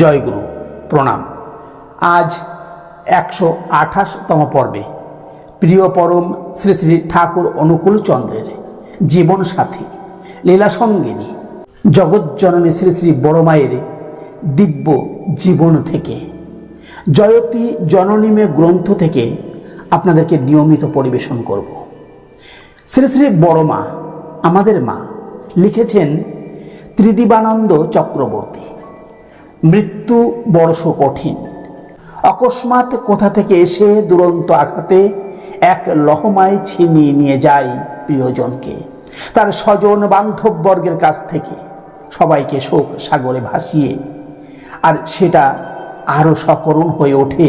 জয়গুরু, প্রণাম। আজ একশো আঠাশতম পর্বে প্রিয় পরম শ্রী শ্রী ঠাকুর অনুকূল চন্দ্রের জীবন সাথী, লীলা সঙ্গিনী শ্রী শ্রী বড় মায়ের দিব্য জীবন থেকে, জয়তী জননীমে গ্রন্থ থেকে আপনাদেরকে নিয়মিত পরিবেশন করব। শ্রী শ্রী বড় মা, আমাদের মা লিখেছেন ত্রিদিবানন্দ চক্রবর্তী। মৃত্যু বড়স কঠিন অকস্মাৎ কোথা থেকে এসে দুরন্ত আঘাতে এক লহমায় ছিনিয়ে নিয়ে যায় প্রিয়জনকে। তার স্বজন বান্ধববর্গের কাছ থেকে সবাইকে শোক সাগরে ভাসিয়ে, আর সেটা আরও সকরুণ হয়ে ওঠে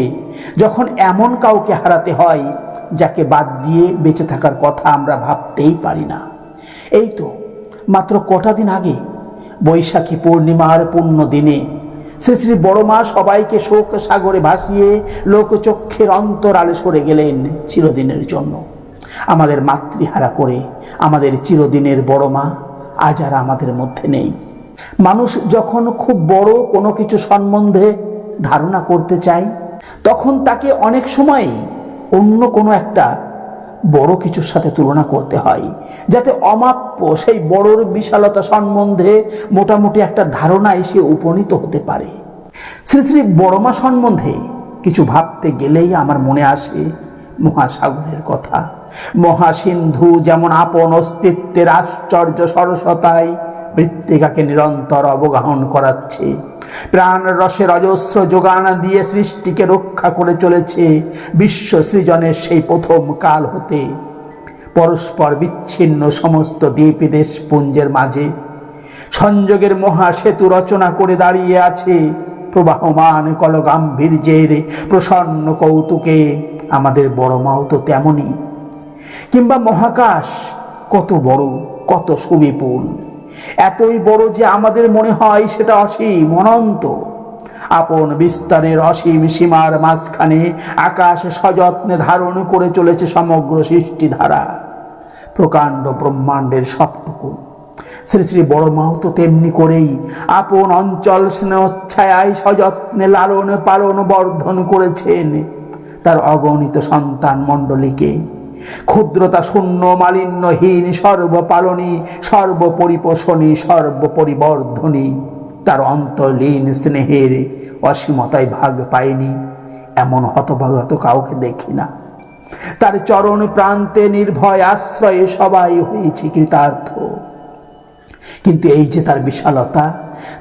যখন এমন কাউকে হারাতে হয় যাকে বাদ দিয়ে বেঁচে থাকার কথা আমরা ভাবতেই পারি না। এই তো মাত্র কটা দিন আগে বৈশাখী পূর্ণিমার পূর্ণ দিনে শ্রী শ্রী বড় মা সবাইকে শোক সাগরে ভাসিয়ে লোকচক্ষের অন্তরালে সরে গেলেন চিরদিনের জন্য। আমাদের মাতৃহারা করে আমাদের চিরদিনের বড় মা আজ আর আমাদের মধ্যে নেই। মানুষ যখন খুব বড় কোনো কিছু সম্বন্ধে ধারণা করতে চায়, তখন তাকে অনেক সময়ই অন্য কোনো একটা বড় কিছুর সাথে তুলনা করতে হয়। যাতে অমাপ্য সেই বড়র বিশালতা সম্বন্ধে মোটামুটি একটা ধারণায় সে উপনীত হতে পারে। শ্রী শ্রী বড়মা সম্বন্ধে কিছু ভাবতে গেলেই আমার মনে আসে মহাসাগরের কথা। মহাসিন্ধু যেমন আপন অস্তিত্বের আশ্চর্য সরসতায় মৃত্তিকাকে নিরন্তর অবগাহন করাচ্ছে প্রাণ রসের অজস্র যোগান দিয়ে সৃষ্টিকে রক্ষা করে চলেছে বিশ্ব সৃজনের সেই প্রথম কাল হতে। পরস্পর বিচ্ছিন্ন সমস্ত দ্বীপ দেশ পুঞ্জের মাঝে সংযোগের মহাসেতু রচনা করে দাঁড়িয়ে আছে প্রবাহমান কলগাম্ভীর্যের প্রসন্ন কৌতুকে। আমাদের বড় মাও তো তেমনই। কিংবা মহাকাশ কত বড়, কত সুবিপুল। এতই বড় যে আমাদের মনে হয় সেটা অসীম, অনন্ত। আপন বিস্তারের অসীম সীমার মাঝখানে আকাশ সযত্নে ধারণ করে চলেছে সমগ্র সৃষ্টিধারা। প্রকাণ্ড ব্রহ্মাণ্ডের সবটুকু। শ্রী শ্রী বড় মাও তো তেমনি করেই আপন অঞ্চল স্নেহচ্ছায় সযত্নে লালন পালন বর্ধন করেছেন। তার অগণিত সন্তান মণ্ডলীকে ক্ষুদ্রতা শূন্য, মালিন্যহীন, সর্বপালনী, সর্বপরিপোষণী, সর্বপরিবর্ধনী। তার অন্তর্লীন স্নেহের অসীমতায় ভাগ পায়নি, এমন হতভাগত কাউকে দেখি না। তার চরণ প্রান্তে নির্ভয় আশ্রয়ে সবাই হয়েছে কৃতার্থ। কিন্তু এই যে তার বিশালতা,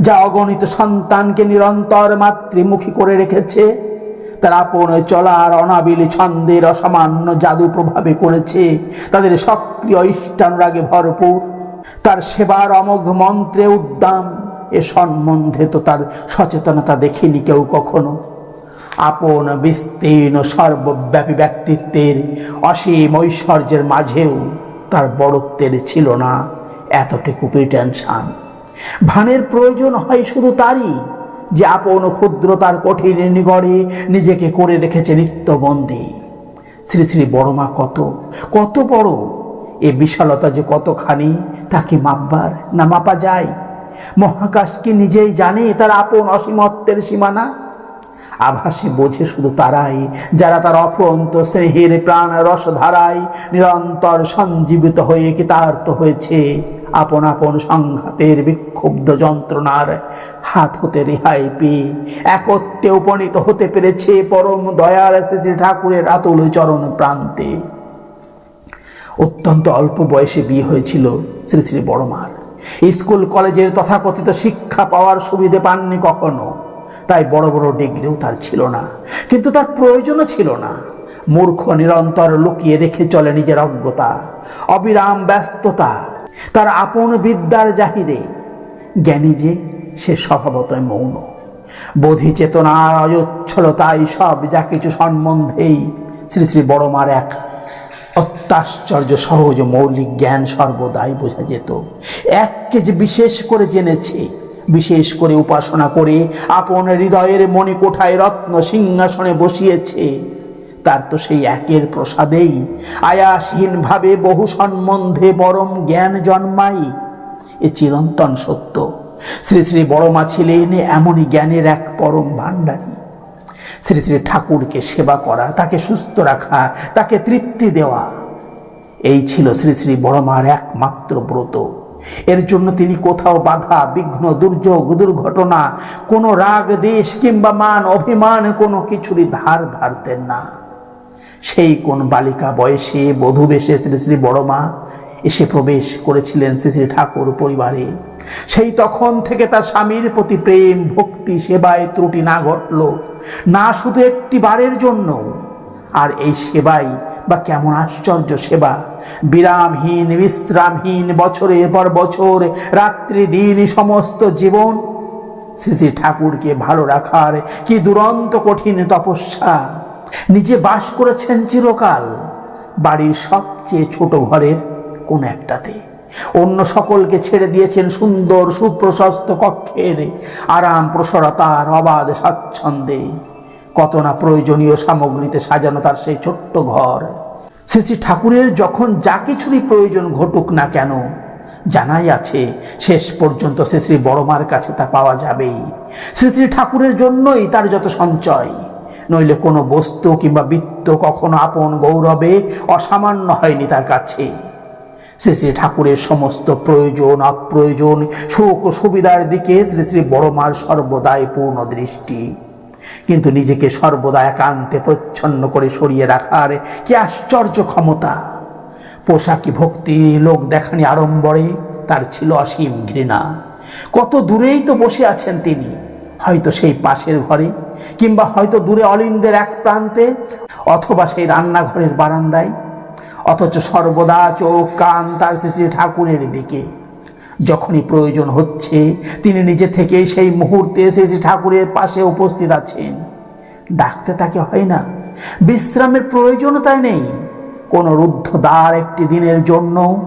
যা অগণিত সন্তানকে নিরন্তর মাতৃমুখী করে রেখেছে তার আপন চলার অনাবিল ছন্দের অসামান্য জাদু প্রভাবে করেছে। তাদের সক্রিয় ইষ্টানুরাগে ভরপুর। তার সেবার অমোঘ মন্ত্রে উদ্দাম। এ সম্বন্ধে তো তার সচেতনতা দেখিনি কেউ কখনো। আপন বিস্তীর্ণ সর্বব্যাপী ব্যক্তিত্বের অসীম ঐশ্বর্যের মাঝেও তার বড়ত্বের ছিল না এতটুকু প্রিটেনশন ভানের প্রয়োজন হয় শুধু তারই। যে আপন ক্ষুদ্রতার কঠিন নিগড়ে নিজেকে করে রেখেছে নিত্যবন্দী। শ্রী শ্রী বড়মা কত কত বড়। এ বিশালতা যে কতখানি, তাকে মাপবার না মাপা যায়। মহাকাশ কি নিজেই জানে তার আপন অসীমত্বের সীমানা? আভাসে বোঝে শুধু তারাই, যারা তার অফুরন্ত স্নেহের প্রাণ রসধারায় নিরন্তর সঞ্জীবিত হয়ে কৃতার্থ হয়েছে। আপন আপন সংঘাতের বিক্ষুব্ধ যন্ত্রণার হাত হতে রেহাই পেয়ে একত্রে উপনীত হতে পেরেছে পরম দয়াল শ্রী শ্রী ঠাকুরের আতুল চরণ প্রান্তে। অত্যন্ত অল্প বয়সে বিয়ে হয়েছিল শ্রী শ্রী বড়মার। স্কুল কলেজের তথাকথিত শিক্ষা পাওয়ার সুবিধে পাননি কখনো। তাই বড় বড় ডিগ্রিও তার ছিল না। কিন্তু তার প্রয়োজনও ছিল না। মূর্খ নিরন্তর লুকিয়ে রেখে চলে নিজের অজ্ঞতা, অবিরাম ব্যস্ততা, তার আপন বিদ্যার জাহিরে। জ্ঞানী যে, সে স্বভাবতই মৌন। বোধি চেতনার অযোচ্ছলতাই সব যা কিছু সম্বন্ধেই শ্রী শ্রী বড়মার এক অত্যাশ্চর্য, সহজ মৌলিক জ্ঞান সর্বদাই বোঝা যেত। এককে যে বিশেষ করে জেনেছে। বিশেষ করে উপাসনা করে আপন হৃদয়ের মণিকোঠায় রত্ন সিংহাসনে বসিয়েছে। তার তো সেই একের প্রসাদেই আয়াসহীনভাবে বহু সম্বন্ধে পরম জ্ঞান জন্মাই এ চিরন্তন সত্য। শ্রী শ্রী বড়মা ছিলেন এমনই জ্ঞানের এক পরম ভাণ্ডারী। শ্রী শ্রী ঠাকুরকে সেবা করা, তাকে সুস্থ রাখা, তাকে তৃপ্তি দেওয়া, এই ছিল শ্রী শ্রী বড়মার একমাত্র ব্রত। এর জন্য তিনি কোথাও বাধা, বিঘ্ন, দুর্যোগ, দুর্ঘটনা, কোনো রাগ, দেশ কিংবা মান, অভিমান, কোনো কিছুরই ধার ধারতেন না। সেই কোন বালিকা বয়সে বধূ বেশে শ্রী শ্রী বড়মা এসে প্রবেশ করেছিলেন শ্রী শ্রী ঠাকুর পরিবারে। সেই তখন থেকে তার স্বামীর প্রতি প্রেম, ভক্তি, সেবায় ত্রুটি না ঘটল, না শুধু একটি বারের জন্য, আর এই সেবাই বা কেমন আশ্চর্য সেবা। বিরামহীন, বিশ্রামহীন বছরের পর বছর, রাত্রি দিন সমস্ত জীবন। শ্রী শ্রী ঠাকুরকে ভালো রাখার কি দুরন্ত কঠিন তপস্যা। নিজে বাস করেছেন চিরকাল। বাড়ির সবচেয়ে ছোট ঘরের কোন একটাতে। অন্য সকলকে ছেড়ে দিয়েছেন সুন্দর, সুপ্রশস্ত কক্ষের আরাম প্রসরতার অবাধ স্বাচ্ছন্দ্যে। কত না প্রয়োজনীয় সামগ্রীতে সাজানো তার সেই ছোট্ট ঘর। শ্রী শ্রী ঠাকুরের যখন যা কিছুরই প্রয়োজন ঘটুক না কেন, জানাই আছে, শেষ পর্যন্ত শ্রী শ্রী বড়মার কাছে তা পাওয়া যাবেই। শ্রী শ্রী ঠাকুরের জন্যই তার যত সঞ্চয়। নইলে কোনো বস্তু কিংবা বৃত্ত কখনো আপন গৌরবে অসামান্য হয়নি তার কাছে। শ্রী শ্রী ঠাকুরের সমস্ত প্রয়োজন, অপ্রয়োজন, সুখ সুবিধার দিকে শ্রী শ্রী বড়মার সর্বদাই পূর্ণ দৃষ্টি। কিন্তু নিজেকে সর্বদা একান্তে প্রচ্ছন্ন করে সরিয়ে রাখার কি আশ্চর্য ক্ষমতা? পোশাকি ভক্তি? লোক দেখানি আড়ম্বরে তার ছিল অসীম ঘৃণা। কত দূরেই তো বসে আছেন তিনি। হয়তো সেই পাশের ঘরে কিংবা হয়তো দূরে অলিন্দের এক প্রান্তে অথবা সেই রান্নাঘরের বারান্দায়। অথচ সর্বদা চোখ কান তার শ্রী ঠাকুরের দিকে। যখনই প্রয়োজন হচ্ছে, তিনি নিজে থেকে সেই মুহূর্তে শ্রী ঠাকুরের পাশে উপস্থিত আছেন। ডাকতে তাকে হয় না। বিশ্রামের প্রয়োজনতা নেই। কোনো রুদ্ধ দ্বার একটি দিনের জন্য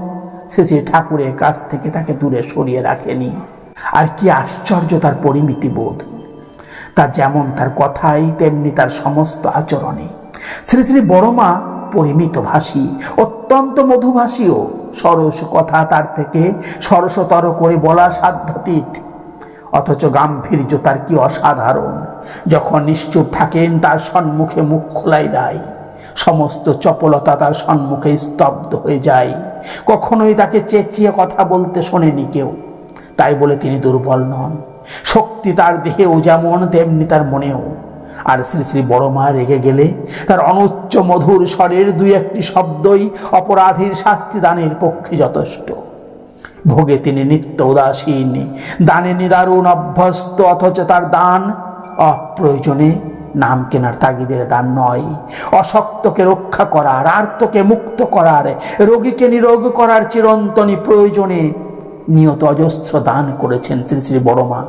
শ্রী শ্রী ঠাকুরের কাছ থেকে তাকে দূরে সরিয়ে রাখেনি। আর কি আশ্চর্য তার পরিমিতি বোধ। তা যেমন তার কথাই, তেমনি তার সমস্ত আচরণে। শ্রী শ্রী বড়মা পরিমিত ভাষী অত্যন্ত মধুভাষীও সরস কথা তার থেকে সরসতর করে বলা সাধ্যাতীত। অথচ গাম্ভীর্য তার কি অসাধারণ। যখন নিশ্চুপ থাকেন, তার সম্মুখে মুখ খোলাই দেয়। সমস্ত চপলতা তার সম্মুখে স্তব্ধ হয়ে যায়। কখনোই তাকে চেঁচিয়ে কথা বলতে শোনেনি কেউ। তাই বলে তিনি দুর্বল নন। শক্তি তার দেহেও যেমন, তেমনি তার মনেও। আর শ্রী শ্রী বড় মা রেগে গেলে তার অনুচ্চ মধুর স্বরের দুই একটি শব্দই অপরাধীর শাস্তি দানের পক্ষে যথেষ্ট। ভোগে তিনি নিত্য উদাসীন, দানে নিদারুণ অভ্যস্ত, অথচ তার দান অপ্রয়োজনে নাম কেনার তাগিদের দান নয়। অশক্তকে রক্ষা করার, আর্তকে মুক্ত করার, রোগীকে নিরোগ করার চিরন্তনী প্রয়োজনে নিয়ত অজস্র দান করেছেন শ্রী শ্রী বড়মা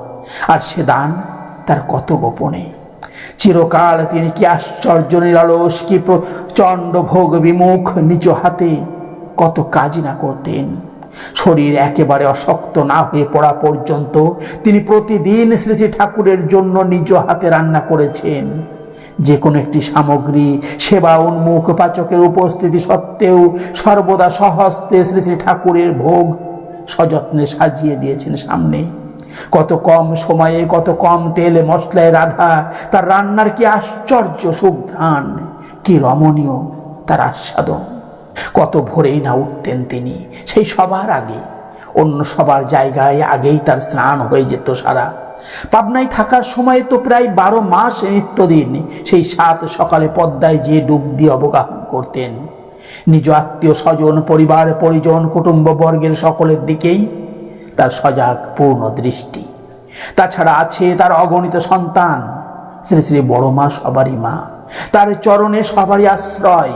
আর সে দান তার কত গোপনে? চিরকাল তিনি কি আশ্চর্য, নিরালস, কি প্রচণ্ড ভোগ বিমুখ, নিচ হাতে কত কাজ না করতেন। শরীর একেবারে অশক্ত না হয়ে পড়া পর্যন্ত তিনি প্রতিদিন শ্রী শ্রী ঠাকুরের জন্য নিজ হাতে রান্না করেছেন। যে কোনো একটি সামগ্রী, সেবা উন্মুখ পাচকের উপস্থিতি সত্ত্বেও সর্বদা সহস্তে শ্রী শ্রী ঠাকুরের ভোগ সযত্নে সাজিয়ে দিয়েছেন সামনে। কত কম সময়ে, কত কম তেলে মশলায় রাধা, তার রান্নার কি আশ্চর্য সুঘ্রাণ, কি রমণীয় তার আস্বাদন। কত ভোরেই না উঠতেন তিনি, সেই সবার আগে। অন্য সবার জায়গায় আগেই তার স্নান হয়ে যেত সারা। পাবনায় থাকার সময় তো প্রায় বারো মাস নিত্যদিন, সেই সাত সকালে পদ্মায় যে ডুব দিয়ে অবগাহন করতেন। নিজ আত্মীয় স্বজন, পরিবার, পরিজন কুটুম্ব বর্গের সকলের দিকেই তার সজাগ, পূর্ণ দৃষ্টি। তাছাড়া আছে তার অগণিত সন্তান, শ্রী শ্রী বড় মা সবারই মা। তার চরণে সবারই আশ্রয়।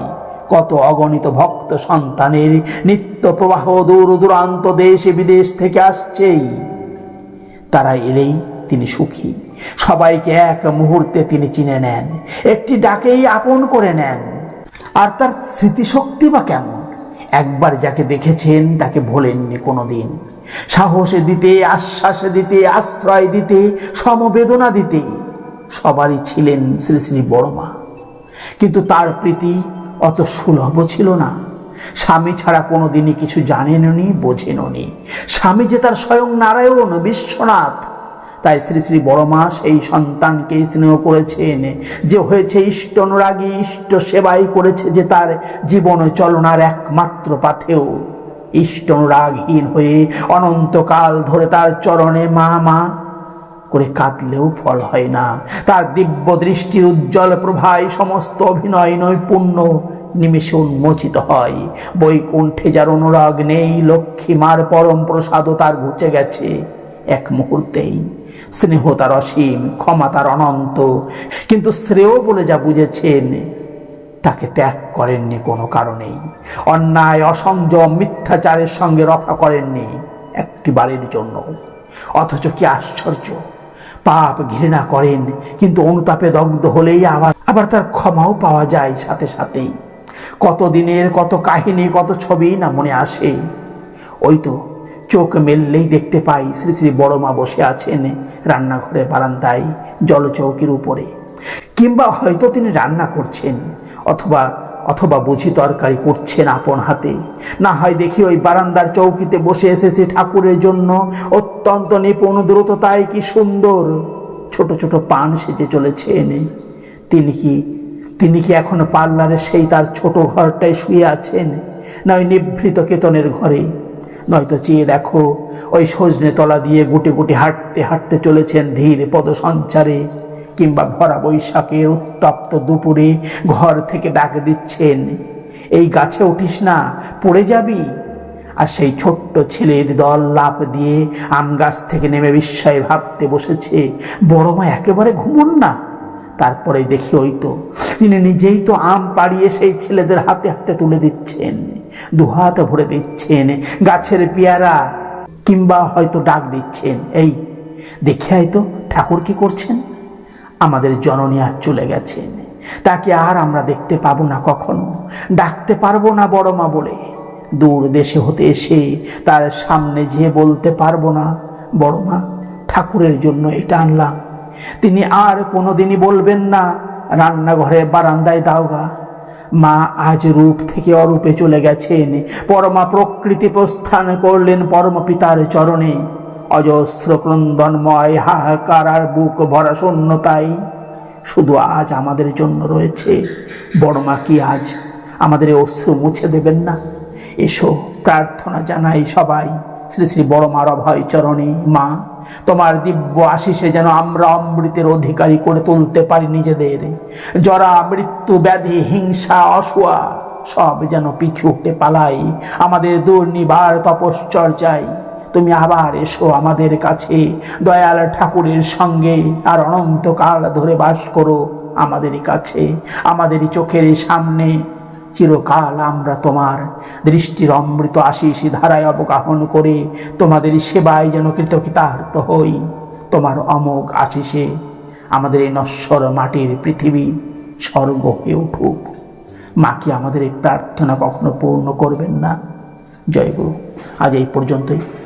কত অগণিত ভক্ত সন্তানের নিত্য প্রবাহ দূর দূরান্ত দেশে বিদেশ থেকে আসছেই। তারা এলেই তিনি সুখী। সবাইকে এক মুহূর্তে তিনি চিনে নেন। একটি ডাকেই আপন করে নেন। আর তার স্মৃতিশক্তি বা কেমন? একবার যাকে দেখেছেন তাকে ভোলেননি কোনোদিন। সাহসে দিতে, আশ্বাসে দিতে, আশ্রয় দিতে, সমবেদনা দিতে সবারই ছিলেন শ্রী শ্রী বড়মা। কিন্তু তার প্রীতি অত সুলভ ছিল না। স্বামী ছাড়া কোনো দিনই কিছু জানেননি, বোঝেননি। স্বামী যে তার স্বয়ং নারায়ণ বিশ্বনাথ, তাই শ্রী শ্রী বড় মা সেই সন্তানকে স্নেহ করেছেন যে হয়েছে ইষ্ট অনুরাগী, ইষ্ট সেবাই করেছে যে তার জীবন চলনার একমাত্র পাথেও ইষ্ট অনুরাগহীন হয়ে অনন্তকাল ধরে তার চরণে মা মা করে কাঁদলেও ফল হয় না। তার দিব্য দৃষ্টির উজ্জ্বল প্রভায় সমস্ত অভিনয় নৈপুণ্য নিমেষে উন্মোচিত হয়। বৈকুণ্ঠে যার অনুরাগ নেই, লক্ষ্মী মার পরম প্রসাদও তার ঘুচে গেছে এক মুহূর্তেই। স্নেহ তার অসীম, ক্ষমা তার অনন্ত। কিন্তু শ্রেয় বলে যা বুঝেছেন তাকে ত্যাগ করেননি কোনো কারণেই। অন্যায়, অসংযম, মিথ্যাচারের সঙ্গে রফা করেননি একটি বাড়ির জন্য। অথচ কি আশ্চর্য, পাপ ঘৃণা করেন, কিন্তু অনুতাপে দগ্ধ হলেই আবার আবার তার ক্ষমাও পাওয়া যায় সাথে সাথেই। কত দিনের, কত কাহিনী, কত ছবি না মনে আসে। ওই তো চোখ মেললেই দেখতে পাই শ্রী শ্রী বড় মা বসে আছেন রান্নাঘরে বারান্দায়, জলচৌকির উপরে। কিংবা হয়তো তিনি রান্না করছেন। অথবা অথবা বুঝি তরকারি করছেন আপন হাতে। না হয় দেখি ওই বারান্দার চৌকিতে বসে এসেছে ঠাকুরের জন্য। অত্যন্ত নিপুণ দ্রুততায় কি সুন্দর। ছোট ছোট পান সেজে চলেছেন তিনি কি তিনি কি এখনও পার্লারে সেই তার ছোট ঘরটায় শুয়ে আছেন? না ওই নিভৃত কেতনের ঘরে? নয়তো চেয়ে দেখো, ওই সজনে তলা দিয়ে গুটে গুটে হাঁটতে হাঁটতে চলেছেন ধীর পদসঞ্চারে। কিংবা ভরা বৈশাখের উত্তপ্ত দুপুরে ঘর থেকে ডাক দিচ্ছেন, এই গাছে উঠিস না, পড়ে যাবি? আর সেই ছোট্ট ছেলের দল লাফ দিয়ে আম গাছ থেকে নেমে বিস্ময়ে ভাবতে বসেছে, বড় মা, একেবারে ঘুমুন না? তারপরে দেখি ওই তো, তিনি নিজেই তো আম পাড়িয়ে সেই ছেলেদের হাতে হাতে তুলে দিচ্ছেন, দুহাত ভরে দিচ্ছেন গাছের পেয়ারা কিংবা হয়তো ডাক দিচ্ছেন, এই, দেখে হয়তো ঠাকুর কি করছেন? আমাদের জননী আর চলে গেছেন তাকে আর আমরা দেখতে পাবো না কখনো। ডাকতে পারব না বড় মা বলে। দূর দেশে হতে এসে তার সামনে যেয়ে বলতে পারব না, বড় মা, ঠাকুরের জন্য এটা আনলাম। তিনি আর কোনোদিনই বলবেন না, রান্নাঘরে বারান্দায় দাওগা মা আজ রূপ থেকে অরূপে চলে গেছেন। পরমা প্রকৃতি প্রস্থান করলেন পরম পিতার চরণে। অজস্র ক্রন্দনময় হাহাকার আর বুক ভরা শূন্যতাই শুধু আজ আমাদের জন্য রয়েছে। বড় মা কি আজ আমাদের অশ্রু মুছে দেবেন না? এসো, প্রার্থনা জানাই সবাই, শ্রী শ্রী বড় মার অভয় চরণে। মা, তোমার দিব্য আশিসে যেন আমরা অমৃতের অধিকারী করে তুলতে পারি নিজেদের। জরা, মৃত্যু ব্যাধি, হিংসা, অসুয়া, সব যেন পিছু হটে পালাই। আমাদের দুর্নিবার তপশ্চর্যায়। তুমি আবার এসো আমাদের কাছে। দয়াল ঠাকুরের সঙ্গে আর অনন্তকাল ধরে বাস করো আমাদেরই কাছে আমাদেরই চোখের সামনে। চিরকাল আমরা তোমার দৃষ্টির অমৃত আশিস ধারায় অবগাহন করে তোমাদের সেবায় যেন কৃতকৃতার্থ হই তোমার অমোঘ আশিসে। আমাদের এই নশ্বর মাটির পৃথিবী স্বর্গ হয়ে উঠুক। মা কি আমাদের এই প্রার্থনা কখনো পূর্ণ করবেন না? জয় গুরু। আজ এই পর্যন্তই।